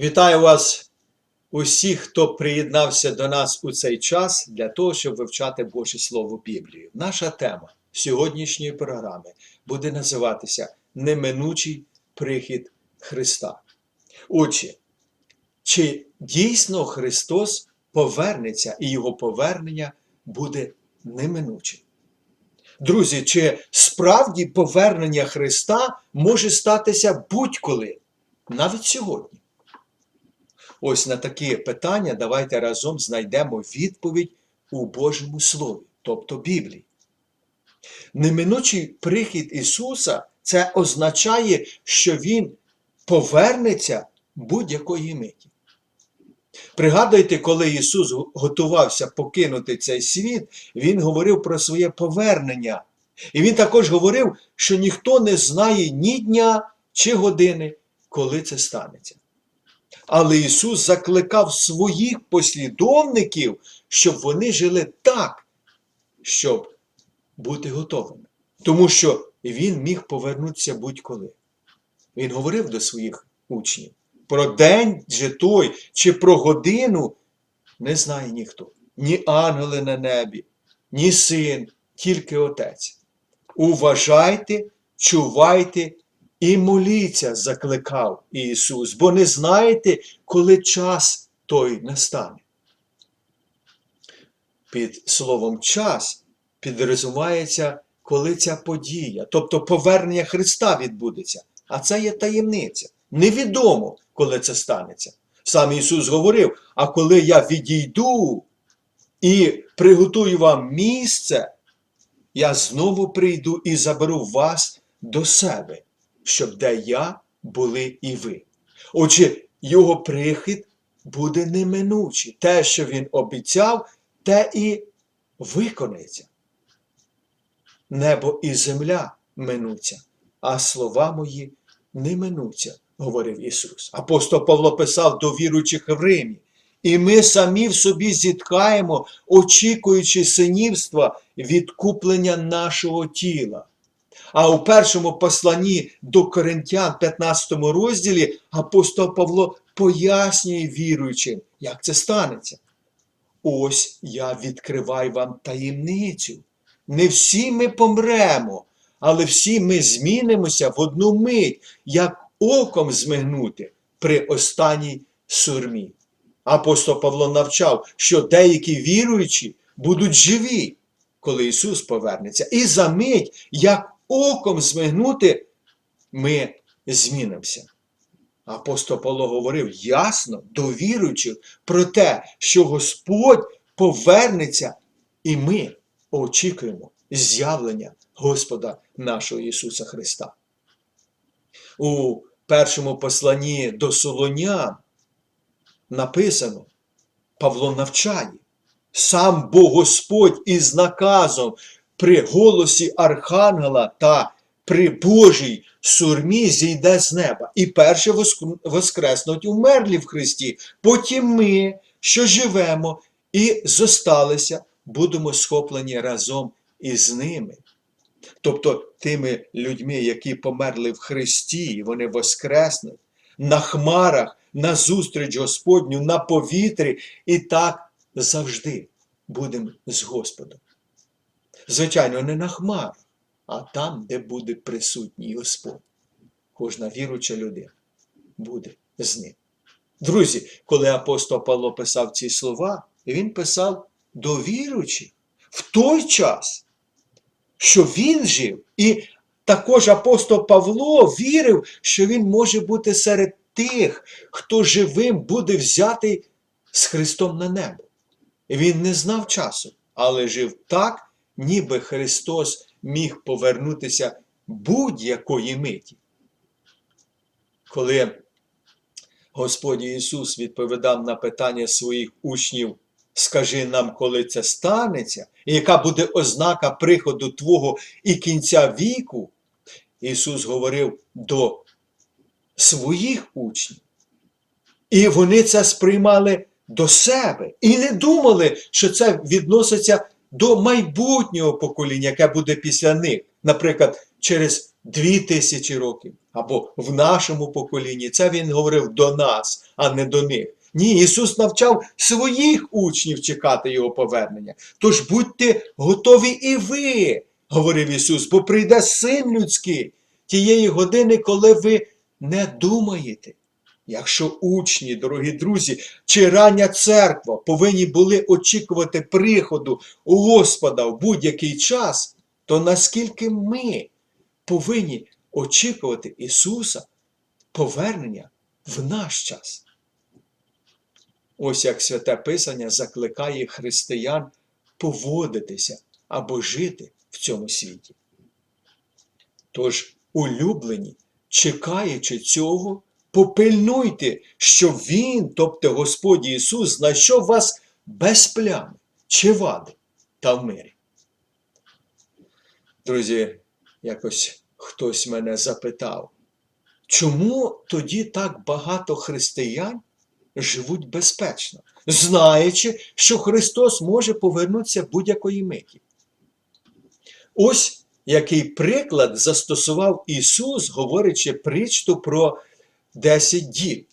Вітаю вас усіх, хто приєднався до нас у цей час для того, щоб вивчати Боже Слово Біблію. Наша тема сьогоднішньої програми буде називатися Неминучий прихід Христа. Отже, чи дійсно Христос повернеться і Його повернення буде неминучим? Друзі, чи справді повернення Христа може статися будь-коли, навіть сьогодні? Ось на такі питання давайте разом знайдемо відповідь у Божому Слові, тобто Біблії. Неминучий прихід Ісуса це означає, що Він повернеться будь-якої миті. Пригадуйте, коли Ісус готувався покинути цей світ, Він говорив про своє повернення. І Він також говорив, що ніхто не знає ні дня чи години, коли це станеться. Але Ісус закликав своїх послідовників, щоб вони жили так, щоб бути готовими. Тому що Він міг повернутися будь-коли. Він говорив до своїх учнів. Про день же той чи про годину не знає ніхто. Ні ангели на небі, ні син, тільки Отець. Уважайте, чувайте і моліться, закликав Ісус, бо не знаєте, коли час той настане. Під словом час підрозумається, коли ця подія, тобто повернення Христа відбудеться. А це є таємниця. Невідомо, коли це станеться. Сам Ісус говорив: а коли я відійду і приготую вам місце, я знову прийду і заберу вас до себе, щоб де я були і ви. Отже, Його прихід буде неминучий. Те, що Він обіцяв, те і виконається. Небо і земля минуться, а слова мої не минуться, говорив Ісус. Апостол Павло писав до віруючих в Римі. І ми самі в собі зіткаємо, очікуючи синівства відкуплення нашого тіла. А у першому посланні до Коринтян, 15 розділі, апостол Павло пояснює віруючим, як це станеться. Ось я відкриваю вам таємницю. Не всі ми помремо, але всі ми змінимося в одну мить, як оком змигнути при останній сурмі. Апостол Павло навчав, що деякі віруючі будуть живі, коли Ісус повернеться. І за мить, як оком змигнути, ми змінимося. Апостол Павло говорив ясно до віруючих про те, що Господь повернеться, і ми очікуємо з'явлення Господа нашого Ісуса Христа. У першому посланні до Солонян написано, Павло навчає, сам Бог Господь із наказом при голосі Архангела та при Божій сурмі зійде з неба. І перше воскреснуть умерлі в Христі. Потім ми, що живемо і зосталися, будемо схоплені разом із ними. Тобто тими людьми, які померли в Христі, вони воскреснуть на хмарах, на зустріч Господню, на повітрі, і так завжди будемо з Господом. Звичайно, не на хмарах, а там, де буде присутній Господь. Кожна віруча людина буде з ним. Друзі, коли апостол Павло писав ці слова, він писав до віруючих в той час, що він жив, і також апостол Павло вірив, що він може бути серед тих, хто живим буде взятий з Христом на небо. Він не знав часу, але жив так, ніби Христос міг повернутися будь-якої миті. Коли Господь Ісус відповідав на питання своїх учнів, скажи нам, коли це станеться, і яка буде ознака приходу Твого і кінця віку, Ісус говорив до своїх учнів. І вони це сприймали до себе і не думали, що це відноситься до майбутнього покоління, яке буде після них, наприклад, через дві тисячі років, або в нашому поколінні. Це він говорив до нас, а не до них. Ні, Ісус навчав своїх учнів чекати Його повернення. Тож будьте готові і ви, говорив Ісус, бо прийде син людський тієї години, коли ви не думаєте. Якщо учні, дорогі друзі, чи рання церква повинні були очікувати приходу у Господа в будь-який час, то наскільки ми повинні очікувати Ісуса повернення в наш час? Ось як святе Писання закликає християн поводитися або жити в цьому світі. Тож, улюблені, чекаючи цього, попильнуйте, що Він, тобто Господь Ісус, знайшов вас без плями чи вади та в мирі. Друзі, якось хтось мене запитав, чому тоді так багато християн живуть безпечно, знаючи, що Христос може повернутися будь-якої миті? Ось який приклад застосував Ісус, говорячи притчу про 10 дів.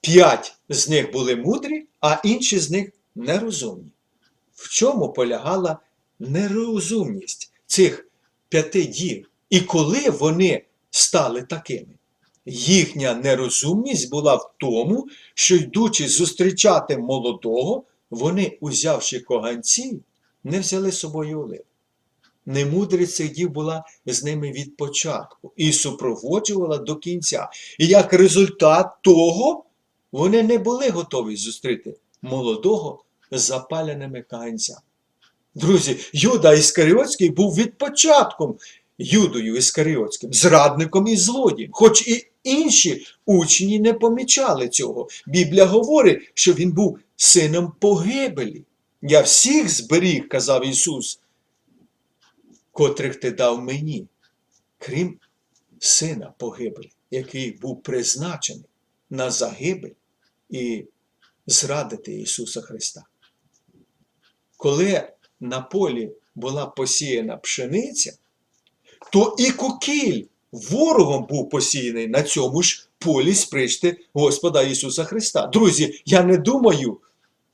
П'ять з них були мудрі, а інші з них нерозумні. В чому полягала нерозумність цих п'яти дів? І коли вони стали такими? Їхня нерозумність була в тому, що, йдучи зустрічати молодого, вони, узявши коганці, не взяли з собою олив. Немудрість цих дів була з ними від початку і супроводжувала до кінця. І як результат того, вони не були готові зустріти молодого запаленими каганцями. Друзі, Юда Іскаріотський був від початком Юдою Іскаріотським, зрадником і злодієм, хоч і інші учні не помічали цього. Біблія говорить, що він був сином погибелі. Я всіх зберіг, казав Ісус, котрих ти дав мені, крім сина погибелі, який був призначений на загибель і зрадити Ісуса Христа. Коли на полі була посіяна пшениця, то і кукіль ворогом був посіяний на цьому ж полі спричти Господа Ісуса Христа. Друзі, я не думаю,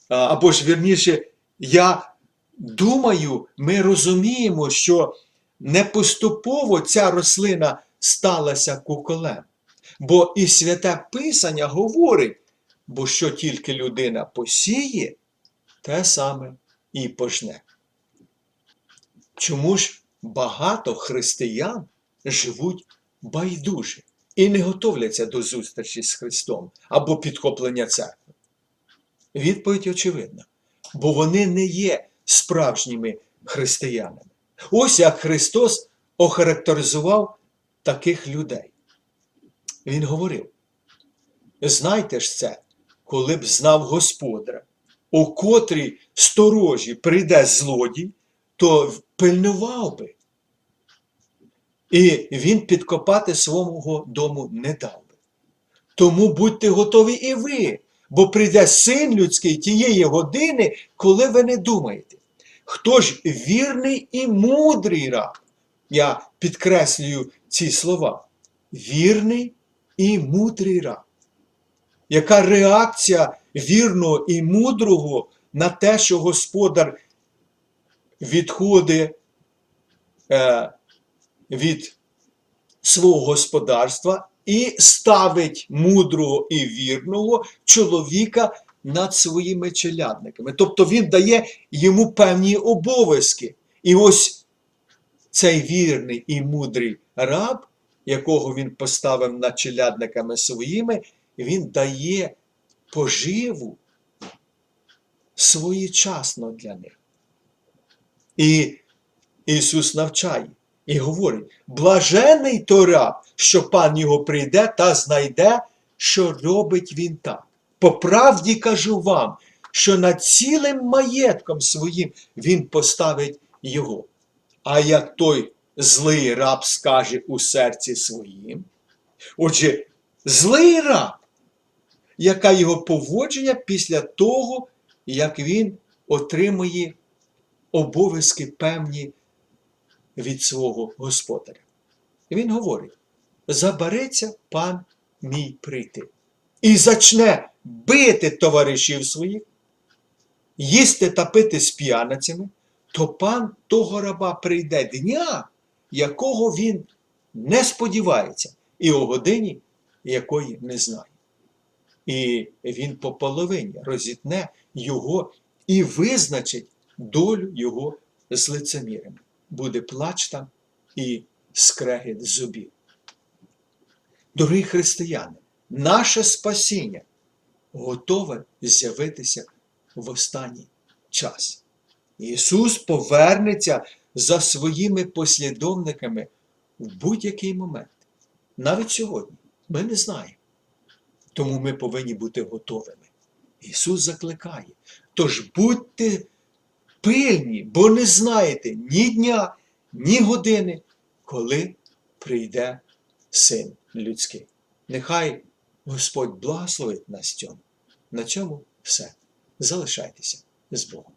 або ж вірніше, я думаю, ми розуміємо, що не поступово ця рослина сталася куколем. Бо і святе Писання говорить, бо що тільки людина посіє, те саме і пожне. Чому ж багато християн живуть байдуже і не готовляться до зустрічі з Христом або підхоплення церкви? Відповідь очевидна, бо вони не є справжніми християнами. Ось як Христос охарактеризував таких людей. Він говорив: знайте ж це, коли б знав Господа, у котрій сторожі прийде злодій, то пильнував би. І він підкопати свого дому не дав би. Тому будьте готові і ви, бо прийде син людський тієї години, коли ви не думаєте. Хто ж вірний і мудрий раб? Я підкреслюю ці слова. Вірний і мудрий раб. Яка реакція вірного і мудрого на те, що господар відходить е, від свого господарства і ставить мудрого і вірного чоловіка над своїми челядниками. Тобто він дає йому певні обов'язки. І ось цей вірний і мудрий раб, якого він поставив над челядниками своїми, він дає поживу своєчасно для них. І Ісус навчає і говорить: блажений той раб, що пан його прийде та знайде, що робить він так. По правді кажу вам, що над цілим маєтком своїм він поставить його. А як той злий раб скаже у серці своїм, отже, злий раб, яка його поводження після того, як він отримує обов'язки певні від свого господаря. Він говорить: забереться пан мій прийти. І зачне бити товаришів своїх, їсти та пити з п'яницями, то пан того раба прийде дня, якого він не сподівається, і о годині, якої не знає. І він по половині розітне його і визначить долю його з лицемірами. Буде плач там і скрегіт зубів. Дорогі християни, наше спасіння готове з'явитися в останній час. Ісус повернеться за своїми послідовниками в будь-який момент. Навіть сьогодні. Ми не знаємо. Тому ми повинні бути готовими. Ісус закликає. Тож будьте пильні, бо не знаєте ні дня, ні години, коли прийде Син людський. Нехай Господь благословить нас цьому. На цьому все. Залишайтеся з Богом.